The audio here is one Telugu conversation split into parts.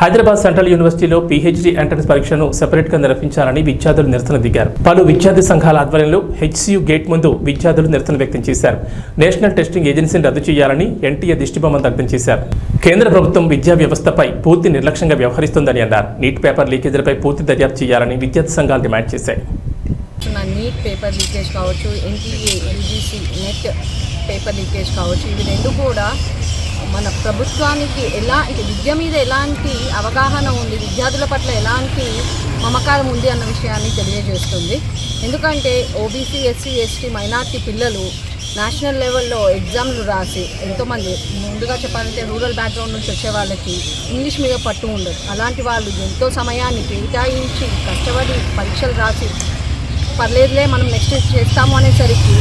హైదరాబాద్ సెంట్రల్ యూనివర్సిటీలో పీహెచ్డీ ఎంట్రన్స్ పరీక్షను సెపరేట్గా నిర్వహించాలని విద్యార్థులు నిరసన దిగారు. పలు విద్యార్థి సంఘాల ఆధ్వర్యంలో హెచ్సియు గేట్ ముందు విద్యార్థులు నిరసన వ్యక్తం చేశారు. నేషనల్ టెస్టింగ్ ఏజెన్సీని రద్దు చేయాలని ఎన్టీఏ దిష్టిబొమ్మను దగ్ధం చేశారు. కేంద్ర ప్రభుత్వం విద్యా వ్యవస్థపై పూర్తి నిర్లక్ష్యంగా వ్యవహరిస్తోందని అన్నారు. నీట్ పేపర్ లీకేజీలపై పూర్తి దర్యాప్తు చేయాలని విద్యార్థి సంఘాలు డిమాండ్ చేశాయి. నీట్ పేపర్ లీకేజ్ కావచ్చు NTA UGC NET paper leakage కావచ్చు ఇవి రెండు కూడా మన ప్రభుత్వానికి ఎలా విద్య మీద ఎలాంటి అవగాహన ఉంది విద్యార్థుల పట్ల ఎలాంటి మమకారం ఉంది అన్న విషయాన్ని తెలియజేస్తుంది. ఎందుకంటే ఓబీసీ ఎస్సీ ఎస్టీ మైనార్టీ పిల్లలు నేషనల్ లెవెల్లో ఎగ్జామ్లు రాసి ఎంతోమంది ముందుగా చెప్పాలంటే రూరల్ బ్యాక్గ్రౌండ్ నుంచి వచ్చే వాళ్ళకి ఇంగ్లీష్ మీద పట్టు ఉండదు. అలాంటి వాళ్ళు ఎంతో సమయాన్ని కేటాయించి కష్టపడి పరీక్షలు రాసి పర్లేదులే మనం నెక్స్ట్ చేస్తాము అనేసరికి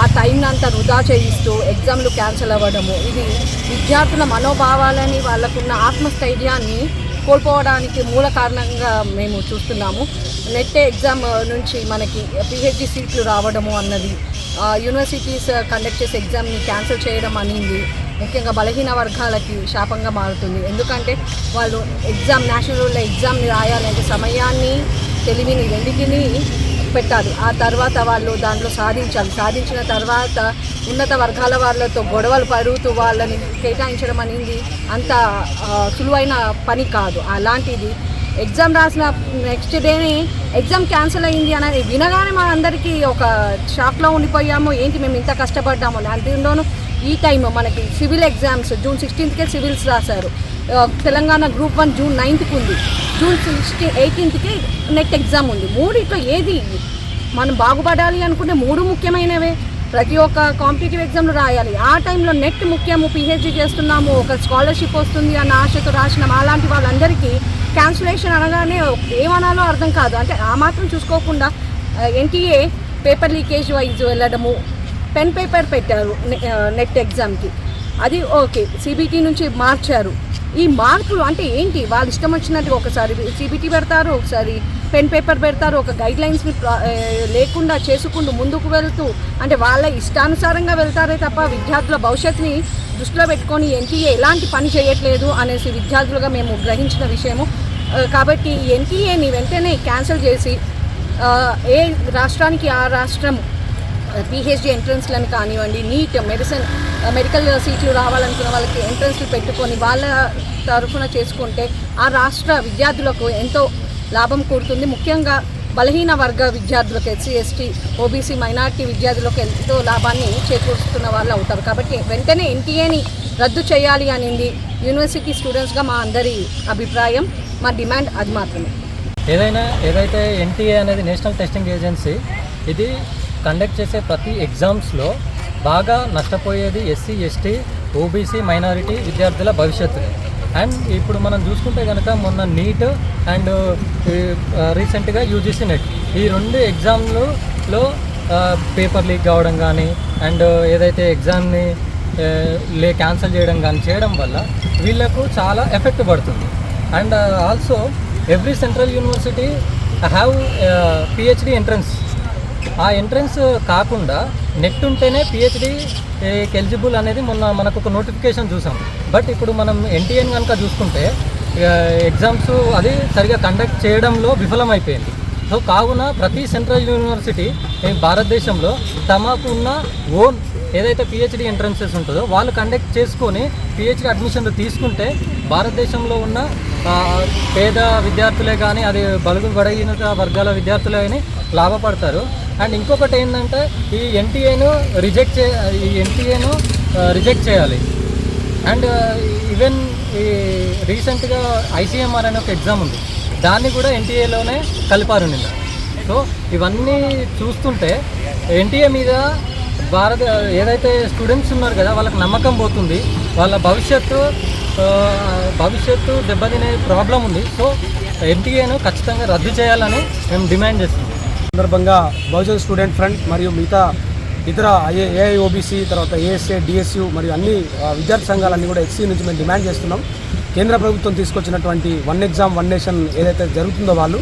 ఆ టైంని అంతా వృధా చేయిస్తూ ఎగ్జామ్లు క్యాన్సిల్ అవ్వడము. ఇది విద్యార్థుల మనోభావాలని వాళ్ళకున్న ఆత్మస్థైర్యాన్ని కోల్పోవడానికి మూల కారణంగా మేము చూస్తున్నాము. నెట్ ఎగ్జామ్ నుంచి మనకి పిహెచ్డి సీట్లు రావడము అన్నది యూనివర్సిటీస్ కండక్ట్ చేసే ఎగ్జామ్ని క్యాన్సిల్ చేయడం అనేది. ముఖ్యంగా బలహీన వర్గాలకి శాపంగా మారుతుంది. ఎందుకంటే వాళ్ళు ఎగ్జామ్ నేషనల్ ఎగ్జామ్ని రాయాలంటే సమయాన్ని తెలివిని రెండింటిని పెట్టాలి. ఆ తర్వాత వాళ్ళు దాంట్లో సాధించాలి. సాధించిన తర్వాత ఉన్నత వర్గాల వాళ్ళతో గొడవలు పడుతూ వాళ్ళని కేటాయించడం అనేది అంత సులువైన పని కాదు. అలాంటిది ఎగ్జామ్ రాసిన నెక్స్ట్ డేనే ఎగ్జామ్ క్యాన్సిల్ అయింది అనేది వినగానే మా అందరికీ ఒక షాక్లో ఉండిపోయాము. ఏంటి మేము ఇంత కష్టపడ్డాము? అందులోనూ ఈ టైం మనకి సివిల్ ఎగ్జామ్స్ జూన్ సిక్స్టీన్త్కే సివిల్స్ రాశారు. తెలంగాణ గ్రూప్ వన్ జూన్ నైన్త్కి ఉంది. జూన్ సిక్స్టీన్ ఎయిటీన్త్కి నెట్ ఎగ్జామ్ ఉంది. మూడిట్లో ఏది? మనం బాగుపడాలి అనుకుంటే మూడు ముఖ్యమైనవే. ప్రతి ఒక్క కాంపిటేటివ్ ఎగ్జామ్లు రాయాలి. ఆ టైంలో నెట్ ముఖ్యము పిహెచ్డీ చేస్తున్నాము ఒక స్కాలర్షిప్ వస్తుంది అన్న ఆశతో రాసిన అలాంటి వాళ్ళందరికీ క్యాన్సిలేషన్ అనగానే ఏమనాలో అర్థం కాదు. అంటే ఆ మాత్రం చూసుకోకుండా ఎన్టీఏ పేపర్ లీకేజ్ వైజ్ వెళ్ళడము పెన్ పేపర్ పెట్టారు నెట్ ఎగ్జామ్కి. అది ఓకే సిబిటీ నుంచి మార్చారు. ఈ మార్పులు అంటే ఏంటి? వాళ్ళు ఇష్టం వచ్చినట్టు ఒకసారి సిబిటీ పెడతారు ఒకసారి పెన్ పేపర్ పెడతారు ఒక గైడ్ లైన్స్ని లేకుండా చేసుకుంటూ ముందుకు వెళ్తూ అంటే వాళ్ళ ఇష్టానుసారంగా వెళ్తారే తప్ప విద్యార్థుల భవిష్యత్తుని దృష్టిలో పెట్టుకొని ఎన్టీఏ ఎలాంటి పని చేయట్లేదు అనేసి విద్యార్థులుగా మేము గ్రహించిన విషయము. కాబట్టి ఎన్టీఏని వెంటనే క్యాన్సిల్ చేసి ఏ రాష్ట్రానికి ఆ రాష్ట్రం పిహెచ్డి ఎంట్రన్స్లను కానివ్వండి నీట్ మెడిసిన్ మెడికల్ సీట్లు రావాలనుకున్న వాళ్ళకి ఎంట్రన్స్లు పెట్టుకొని వాళ్ళ తరఫున చేసుకుంటే ఆ రాష్ట్ర విద్యార్థులకు ఎంతో లాభం కూడుతుంది. ముఖ్యంగా బలహీన వర్గ విద్యార్థులకు ఎస్సీ ఎస్టీ ఓబీసీ మైనార్టీ విద్యార్థులకు ఎంతో లాభాన్ని చేకూరుస్తున్న వాళ్ళు అవుతారు. కాబట్టి వెంటనే ఎన్టీఏని రద్దు చేయాలి అనింది యూనివర్సిటీ స్టూడెంట్స్గా మా అందరి అభిప్రాయం. మా డిమాండ్ అది మాత్రమే. ఏదైనా ఏదైతే ఎన్టీఏ అనేది నేషనల్ టెస్టింగ్ ఏజెన్సీ ఇది కండక్ట్ చేసే ప్రతి ఎగ్జామ్స్లో బాగా నష్టపోయేది ఎస్సీ ఎస్టీ ఓబీసీ మైనారిటీ విద్యార్థుల భవిష్యత్తు. అండ్ ఇప్పుడు మనం చూసుకుంటే కనుక మొన్న నీట్ అండ్ రీసెంట్గా యూజీసీ నెట్. ఈ రెండు ఎగ్జామ్లలో పేపర్ లీక్ కావడం కానీ అండ్ ఏదైతే ఎగ్జామ్ని లే క్యాన్సిల్ చేయడం కానీ చేయడం వల్ల వీళ్ళకు చాలా ఎఫెక్ట్ పడుతుంది. And also every central university have PhD entrance. ఆ ఎంట్రన్స్ కాకుండా నెట్ ఉంటేనే పిహెచ్డి ఎలిజిబుల్ అనేది మొన్న మనకు ఒక నోటిఫికేషన్ చూసాం. బట్ ఇప్పుడు మనం ఎన్టీఎన్ కనుక చూసుకుంటే ఎగ్జామ్స్ అది సరిగా కండక్ట్ చేయడంలో విఫలమైపోయింది. సో కావున ప్రతి సెంట్రల్ యూనివర్సిటీ భారతదేశంలో తమకు ఉన్న ఓన్ ఏదైతే పిహెచ్డి ఎంట్రన్సెస్ ఉంటుందో వాళ్ళు కండక్ట్ చేసుకొని పిహెచ్డి అడ్మిషన్లు తీసుకుంటే భారతదేశంలో ఉన్న పేద విద్యార్థులే కానీ అది బలుగు బడగిన వర్గాల విద్యార్థులే కానీ లాభపడతారు. అండ్ ఇంకొకటి ఏంటంటే ఈ ఎన్టీఏను రిజెక్ట్ చే ఈ ఎన్టీఏను రిజెక్ట్ చేయాలి. అండ్ ఈవెన్ ఈ రీసెంట్గా ఐసీఎంఆర్ అనే ఒక ఎగ్జామ్ ఉంది. దాన్ని కూడా ఎన్టీఏలోనే కలిపారు నిన్న. సో ఇవన్నీ చూస్తుంటే ఎన్టీఏ మీద భారత ఏదైతే స్టూడెంట్స్ ఉన్నారు కదా వాళ్ళకి నమ్మకం పోతుంది. వాళ్ళ భవిష్యత్తు భవిష్యత్తు దెబ్బతినే ప్రాబ్లం ఉంది. సో ఎన్టీఏను ఖచ్చితంగా రద్దు చేయాలని మేము డిమాండ్ చేస్తున్నాం. సందర్భంగా బహుజన్ స్టూడెంట్ ఫ్రంట్ మరియు మిగతా ఇతర ఐఏ ఏఐఓబీసీ తర్వాత ఏఎస్ఏ డిఎస్యు మరియు అన్ని విద్యార్థి సంఘాలన్నీ కూడా ఎస్సీ నుంచి మేము డిమాండ్ చేస్తున్నాం. కేంద్ర ప్రభుత్వం తీసుకొచ్చినటువంటి వన్ ఎగ్జామ్ వన్ నేషన్ ఏదైతే జరుగుతుందో వాళ్ళు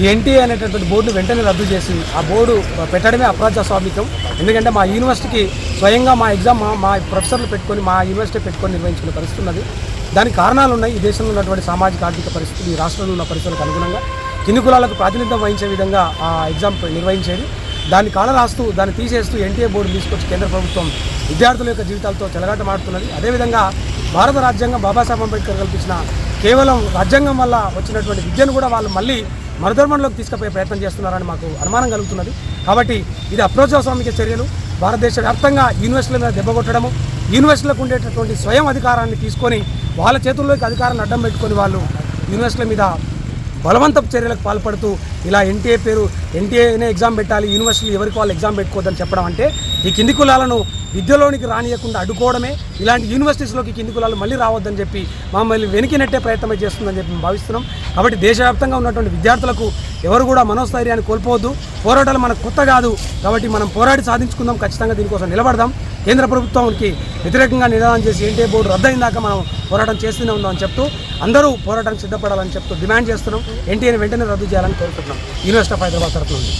ఈ ఎన్టీఏ అనేటటువంటి బోర్డును వెంటనే రద్దు చేసి ఆ బోర్డు పెట్టడమే అప్రజాస్వామికం ఎందుకంటే మా యూనివర్సిటీకి స్వయంగా మా ఎగ్జామ్ మా మా ప్రొఫెసర్లు పెట్టుకొని మా యూనివర్సిటీ పెట్టుకొని నిర్వహించుకునే పరిస్థితి ఉన్నది. దానికి కారణాలు ఉన్నాయి. ఈ దేశంలో ఉన్నటువంటి సామాజిక ఆర్థిక పరిస్థితులు ఈ రాష్ట్రంలో ఉన్న పరిస్థితులకు అనుగుణంగా. కింది కులాలకు ప్రాతినిధ్యం వహించే విధంగా ఆ ఎగ్జామ్ నిర్వహించేది. దాన్ని కాలరాస్తూ దాన్ని తీసేస్తూ ఎన్టీఏ బోర్డు తీసుకొచ్చి కేంద్ర ప్రభుత్వం విద్యార్థుల యొక్క జీవితాలతో చెలగాటమాడుతున్నది. అదేవిధంగా భారత రాజ్యాంగం బాబాసాహెబ్ అంబేద్కర్ కల్పించిన కేవలం రాజ్యాంగం వల్ల వచ్చినటువంటి విద్యను కూడా వాళ్ళు మళ్ళీ మరుధర్మంలోకి తీసుకుపోయే ప్రయత్నం చేస్తున్నారని మాకు అనుమానం కలుగుతున్నది. కాబట్టి ఇది అప్రోచస్వామిక చర్యలు. భారతదేశ వ్యాప్తంగా యూనివర్సిటీల మీద దెబ్బ కొట్టడము యూనివర్సిటీలకు ఉండేటటువంటి స్వయం అధికారాన్ని తీసుకొని వాళ్ళ చేతుల్లోకి అధికారాన్ని అడ్డం పెట్టుకొని వాళ్ళు యూనివర్సిటీల మీద బలవంతపు చర్యలకు పాల్పడుతూ ఇలా ఎన్టీఏ పేరు ఎన్టీఏనే ఎగ్జామ్ పెట్టాలి యూనివర్సిటీలు ఎవరికి వాళ్ళు ఎగ్జామ్ పెట్టుకోవద్దని చెప్పడం అంటే ఈ కింది కులాలను విద్యలోనికి రానియకుండా అడ్డుకోవడమే ఇలాంటి యూనివర్సిటీస్లోకి కింది కులాలు మళ్ళీ రావద్దని చెప్పి మమ్మల్ని వెనక్కి ప్రయత్నం చేస్తుందని చెప్పి మేము భావిస్తున్నాం. కాబట్టి దేశవ్యాప్తంగా ఉన్నటువంటి విద్యార్థులకు ఎవరు కూడా మనోస్థైర్యాన్ని కోల్పోవద్దు. పోరాటాలు మనకు కొత్త కాదు. కాబట్టి మనం పోరాడి సాధించుకుందాం. ఖచ్చితంగా దీనికోసం నిలబడదాం. కేంద్ర ప్రభుత్వానికి వ్యతిరేకంగా నినాదం చేసి ఎన్టీఏ బోర్డు రద్దయిందాక మనం పోరాటం చేస్తూనే ఉందాం అని చెప్తూ అందరూ పోరాటానికి సిద్ధపడాలని చెప్తూ డిమాండ్ చేస్తున్నాం. ఎన్టీఏని వెంటనే రద్దు చేయాలని కోరుకుంటున్నాం. యూనివర్సిటీ ఆఫ్ హైదరాబాద్ తరఫు నుండి